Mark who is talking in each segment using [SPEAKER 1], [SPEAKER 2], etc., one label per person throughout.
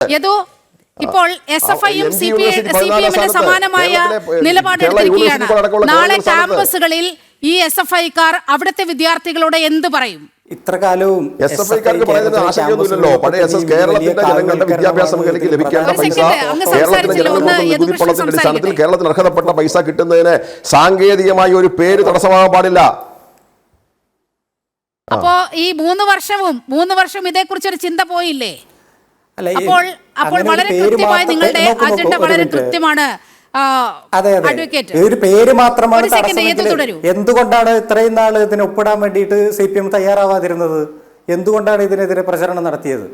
[SPEAKER 1] യദു ഇപ്പോൾ S F ഐയും C P C P എമ്മിന് സമാനമായ
[SPEAKER 2] സ്ഥാനത്ത് കേരളത്തിലെ,
[SPEAKER 1] നിലപാട്
[SPEAKER 2] കേരള
[SPEAKER 1] എടുത്തിരിക്കുകയാണ്.
[SPEAKER 2] യൂണിവേഴ്സിറ്റി അടക്കമുള്ള
[SPEAKER 1] നാളെ ക്യാമ്പസുകളിൽ ഈ എസ് എഫ് ഐക്കാർ അവിടുത്തെ വിദ്യാർത്ഥികളോട് എന്ത് പറയും?
[SPEAKER 3] ഇത്ര കാലവും
[SPEAKER 2] എസ് എഫ് ഐക്കാർക്ക് പറയുന്നത് ആശങ്കയൊന്നുമില്ലല്ലോ പഴയ എസ് എസ് കേരളത്തിന്റെ ജനങ്ങളുടെ വിദ്യാഭ്യാസ മേഖലയ്ക്ക് ലഭിക്കേണ്ട പൈസ കേരളത്തിലെ ജനങ്ങൾക്ക് നികുതിപ്പണത്തിന്റെ അടിസ്ഥാനത്തിൽ. കേരളത്തിന് അർഹതപ്പെട്ട പൈസ കിട്ടുന്നതിന് സാങ്കേതികമായി ഒരു പേര് തടസ്സമാകാൻ പാടില്ല.
[SPEAKER 1] അപ്പോ ഈ മൂന്ന് വർഷവും മൂന്ന് വർഷം ഇതേക്കുറിച്ച് ഒരു ചിന്ത പോയില്ലേ? അപ്പോൾ അപ്പോൾ വളരെ കൃത്യമായി നിങ്ങളുടെ അജണ്ട വളരെ കൃത്യമാണ്
[SPEAKER 3] അതെ അതെ. ഒരു പേര് മാത്രമാണ്? എന്തുകൊണ്ടാണ് ഇത്രയും നാൾ ഇതിന് ഒപ്പിടാൻ വേണ്ടിയിട്ട് സി പി എം തയ്യാറാവാതിരുന്നത്? എന്തുകൊണ്ടാണ് ഇതിനെതിരെ പ്രചരണം നടത്തിയത്?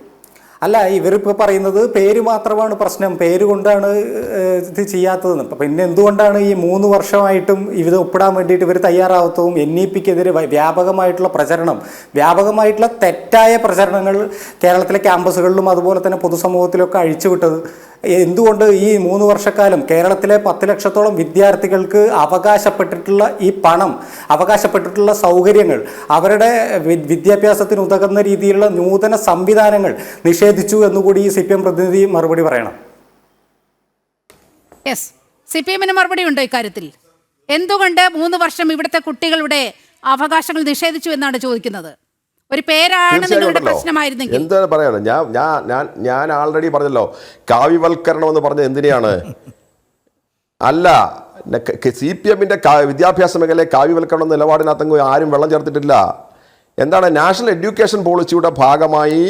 [SPEAKER 3] അല്ല ഇവരിപ്പോൾ പറയുന്നത് പേര് മാത്രമാണ് പ്രശ്നം. പേര് കൊണ്ടാണ് ഇത് ചെയ്യാത്തതെന്ന്. പിന്നെ എന്തുകൊണ്ടാണ് ഈ മൂന്ന് വർഷമായിട്ടും ഇത് ഒപ്പിടാൻ വേണ്ടിയിട്ട് ഇവർ തയ്യാറാവത്തവും എൻ ഇ പിക്കെതിരെ വ്യാപകമായിട്ടുള്ള പ്രചരണം വ്യാപകമായിട്ടുള്ള തെറ്റായ പ്രചരണങ്ങൾ കേരളത്തിലെ ക്യാമ്പസുകളിലും അതുപോലെ തന്നെ പൊതുസമൂഹത്തിലൊക്കെ അഴിച്ചുവിട്ടത്? എന്തുകൊണ്ട് ഈ മൂന്ന് വർഷക്കാലം കേരളത്തിലെ പത്ത് ലക്ഷത്തോളം വിദ്യാർത്ഥികൾക്ക് അവകാശപ്പെട്ടിട്ടുള്ള ഈ പണം അവകാശപ്പെട്ടിട്ടുള്ള സൗകര്യങ്ങൾ അവരുടെ വിദ്യാഭ്യാസത്തിന് ഉതകുന്ന രീതിയിലുള്ള നൂതന സംവിധാനങ്ങൾ നിഷേധിച്ചു എന്നുകൂടി ഈ സി പി എം പ്രതിനിധി മറുപടി പറയണം.
[SPEAKER 1] യെസ് സി പി എമ്മിന് മറുപടി ഉണ്ടോ ഇക്കാര്യത്തിൽ? എന്തുകൊണ്ട് മൂന്ന് വർഷം ഇവിടുത്തെ കുട്ടികളുടെ അവകാശങ്ങൾ നിഷേധിച്ചു എന്നാണ് ചോദിക്കുന്നത്? ഒരു പേരാണ് നിങ്ങളുടെ
[SPEAKER 2] ഉണ്ടല്ലോ.
[SPEAKER 1] പ്രശ്നമായിരുന്നെങ്കിൽ.
[SPEAKER 2] എന്ത് പറയാനോ ഞാൻ ഞാൻ ഞാൻ ഞാൻ ആൾറെഡി പറഞ്ഞല്ലോ. കാവ്യവൽക്കരണം എന്ന് പറഞ്ഞത് എന്തിനെയാണ്? അല്ല സി പി എമ്മിന്റെ വിദ്യാഭ്യാസ മേഖലയെ കാവ്യവൽക്കരണം നിലപാടിനകത്തെങ്കിൽ ആരും വെള്ളം ചേർത്തിട്ടില്ല. എന്താണ്? നാഷണൽ എഡ്യൂക്കേഷൻ പോളിസിയുടെ ഭാഗമായി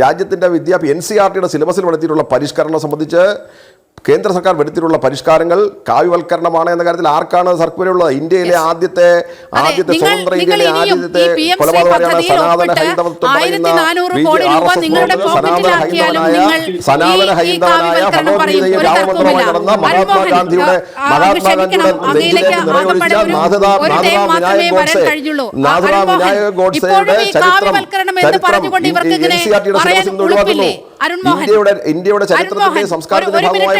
[SPEAKER 2] രാജ്യത്തിന്റെ വിദ്യാഭ്യാസ എൻ സി ആർ ടിയുടെ സിലബസിൽ വരുത്തിയിട്ടുള്ള പരിഷ്കരണം സംബന്ധിച്ച് കേന്ദ്ര സർക്കാർ വരുത്തിയിട്ടുള്ള പരിഷ്കാരങ്ങൾ കാവ്യവൽക്കരണമാണ് എന്ന കാര്യത്തിൽ ആർക്കാണ് സർക്കുലറുള്ളത് ഇന്ത്യയിലെ ആദ്യത്തെ ആദ്യത്തെ സ്വതന്ത്ര ഇന്ത്യയിലെ ആദ്യത്തെ
[SPEAKER 1] പദ്ധതിയിൽ
[SPEAKER 2] സനാതന ഹൈന്ദവത്വം സനാതന ഹൈന്ദവനായ സനാതന ഹൈന്ദവനായ ഭഗവത്ഗീതയും
[SPEAKER 1] തർക്കവുമില്ല.
[SPEAKER 2] നടന്ന മഹാത്മാഗാന്ധിയുടെ മഹാത്മാഗാന്ധിയുടെ നെഞ്ചിലേക്ക് നിറയൊഴിച്ച നാഥദാ നാഥദാ വിനായക് ഗോഡ്സെ നാഥദാ
[SPEAKER 1] അരുൺമോഹൻ,
[SPEAKER 2] ഗോഡ്സെയുടെ ചരിത്രം ചരിത്രം ഒഴിവാക്കുന്നു. ഇന്ത്യയുടെ ഇന്ത്യയുടെ ചരിത്രത്തിന്റെ സംസ്കാരത്തിന്റെ ഭാഗമായി.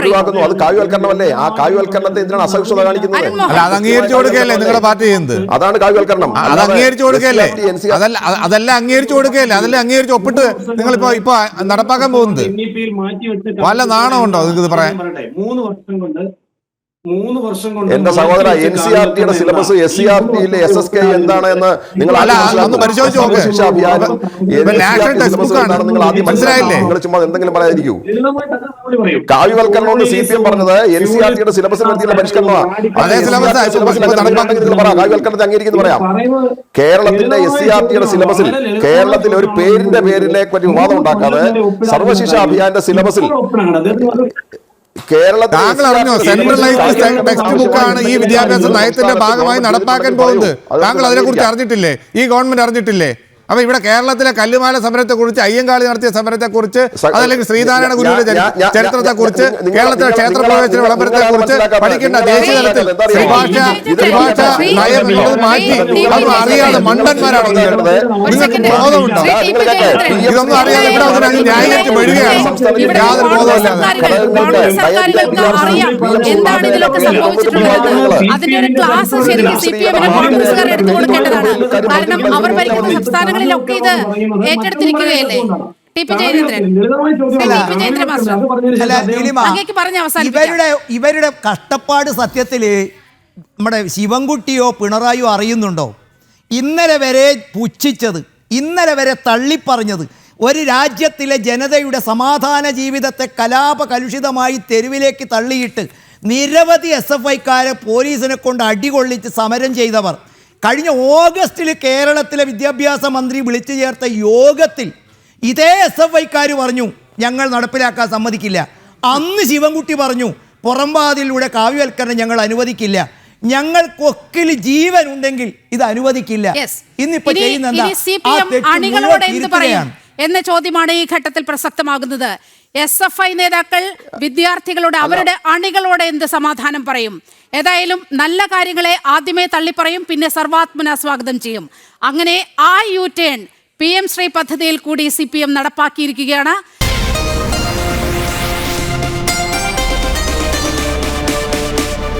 [SPEAKER 2] ഒഴിവാക്കുന്നു. അത് കാവ്യവൽക്കരണമല്ലേ? ആ കാവ്യവൽക്കരണത്തെ എന്തിനാണ് അസഹിഷ്ണുത കാണിക്കുന്നത്?
[SPEAKER 4] അല്ല അത് അംഗീകരിച്ചു കൊടുക്കുകയല്ലേ നിങ്ങളുടെ പാർട്ടി ചെയ്യുന്നത്?
[SPEAKER 2] അതാണ് കാവ്യവൽക്കരണം.
[SPEAKER 4] അത് അംഗീകരിച്ചു കൊടുക്കുകയല്ലേ? അതല്ല അതല്ല അംഗീകരിച്ചു കൊടുക്കുകയല്ലേ? അതല്ല അംഗീകരിച്ച് ഒപ്പിട്ട് നിങ്ങളിപ്പോ ഇപ്പൊ നടപ്പാക്കാൻ പോകുന്നത്? വല്ല നാണമുണ്ടോ? നിങ്ങൾക്ക് ഇത് പറയാൻ?
[SPEAKER 5] മൂന്ന് വർഷം കൊണ്ട് മൂന്ന് വർഷം കൊണ്ട്
[SPEAKER 2] എന്റെ സഹോദര എൻ സി ആർ ടിയുടെ സിലബസ്? എസ് സി ആർ ടിയിലെ എസ് എസ് കെ എന്താണ് എന്ന് നിങ്ങൾ
[SPEAKER 4] മനസ്സിലായില്ലേ?
[SPEAKER 2] നിങ്ങൾ ചുമ്മാ എന്തെങ്കിലും പറയാതിരിക്കൂ. കാവ്യവൽക്കരണം കൊണ്ട് സി പി എം പറഞ്ഞത് എൻ സി ആർ ടിയുടെ സിലബസിൽ വരുത്തിയുള്ള പരിഷ്കരണമാണ്.
[SPEAKER 4] അതേ ആ,
[SPEAKER 2] സിലബസിൽ പറയാം കാവ്യവൽക്കരണത്തെ അംഗീകരിക്കുന്നു പറയാം. കേരളത്തിന്റെ എസ് സി ആർ ടിയുടെ സിലബസിൽ കേരളത്തിൽ ഒരു പേരിന്റെ പേരിനെ പറ്റി വിവാദം ഉണ്ടാക്കാതെ സർവശിക്ഷ അഭിയാന്റെ സിലബസിൽ കേരളത്തിൽ
[SPEAKER 4] ഈ വിദ്യാഭ്യാസ നയത്തിന്റെ ഭാഗമായി നടപ്പാക്കാൻ പോകുന്നത്. താങ്കൾ അതിനെ കുറിച്ച് അറിഞ്ഞിട്ടില്ലേ? ഈ ഗവൺമെന്റ് അറിഞ്ഞിട്ടില്ലേ? അപ്പൊ ഇവിടെ കേരളത്തിലെ കല്ലുമാല സമരത്തെ കുറിച്ച് അയ്യങ്കാളി നടത്തിയ സമരത്തെ കുറിച്ച് അതല്ലെങ്കിൽ ശ്രീനാരായണ ഗുരുവിന്റെ ചരി-
[SPEAKER 2] ഞാൻ- ഞാൻ-
[SPEAKER 4] ചരിത്രത്തെ കുറിച്ച് കേരളത്തിലെ
[SPEAKER 2] ക്ഷേത്ര
[SPEAKER 4] ക്ഷേത്രപ്രവേശന
[SPEAKER 2] നിങ്ങൾ-
[SPEAKER 4] വിളംബരത്തെ കുറിച്ച് പഠിക്കേണ്ട ദേശീയ തലത്തിൽ? ത്രിഭാഷ ത്രിഭാഷ നയം എന്നുള്ളത് മാറ്റി. അത് അറിയാതെ മണ്ടന്മാരാണ് നിങ്ങൾക്ക് ബോധമുണ്ടോ. ഇതൊന്നും അറിയാതെ ഇവിടെ വന്നിട്ട് ന്യായീകരിച്ച് വരികയാണ് യാതൊരു
[SPEAKER 1] അതിന്റെ ഒരു ക്ലാസ് ശരിക്കും സി പി എമ്മിന് കോൺഗ്രസ്സുകാർ എടുത്തു കൊടുക്കേണ്ടതാണ് കാരണം അവർ ഭരിക്കുന്ന സംസ്ഥാനങ്ങളിലൊക്കെ ഇത് ഏറ്റെടുത്തിരിക്കുകയല്ലേ.
[SPEAKER 6] ഇവരുടെ ഇവരുടെ കഷ്ടപ്പാട് സത്യത്തിൽ നമ്മുടെ ശിവൻകുട്ടിയോ പിണറായിയോ അറിയുന്നുണ്ടോ? ഇന്നലെ വരെ പുച്ഛിച്ചത് ഇന്നലെ വരെ തള്ളിപ്പറഞ്ഞത് ഒരു രാജ്യത്തിലെ ജനതയുടെ സമാധാന ജീവിതത്തെ കലാപ കലുഷിതമായി തെരുവിലേക്ക് തള്ളിയിട്ട് നിരവധി എസ് എഫ് ഐക്കാരെ പോലീസിനെ കൊണ്ട് അടികൊള്ളിച്ച് സമരം ചെയ്തവർ. കഴിഞ്ഞ ഓഗസ്റ്റിൽ കേരളത്തിലെ വിദ്യാഭ്യാസ മന്ത്രി വിളിച്ചു ചേർത്ത യോഗത്തിൽ ഇതേ എസ് എഫ് ഐക്കാർ പറഞ്ഞു ഞങ്ങൾ നടപ്പിലാക്കാൻ സമ്മതിക്കില്ല. അന്ന് ശിവൻകുട്ടി പറഞ്ഞു പുറംവാതിലൂടെ കാവ്യവൽക്കരണം ഞങ്ങൾ അനുവദിക്കില്ല. ഞങ്ങൾക്കൊക്കിൽ ജീവൻ ഉണ്ടെങ്കിൽ ഇത് അനുവദിക്കില്ല. ഇന്നിപ്പോ ചെയ്യുന്ന.
[SPEAKER 1] എന്ന ചോദ്യമാണ് ഈ ഘട്ടത്തിൽ പ്രസക്തമാകുന്നത്. എസ് എഫ് ഐ നേതാക്കൾ വിദ്യാർത്ഥികളോട് അവരുടെ അണികളോട് എന്ത് സമാധാനം പറയും? ഏതായാലും നല്ല കാര്യങ്ങളെ ആദ്യമേ തള്ളിപ്പറയും പിന്നെ സർവാത്മന സ്വാഗതം ചെയ്യും. അങ്ങനെ ആ U turn P M Shri പദ്ധതിയിൽ കൂടി സി പി എം നടപ്പാക്കിയിരിക്കുകയാണ്.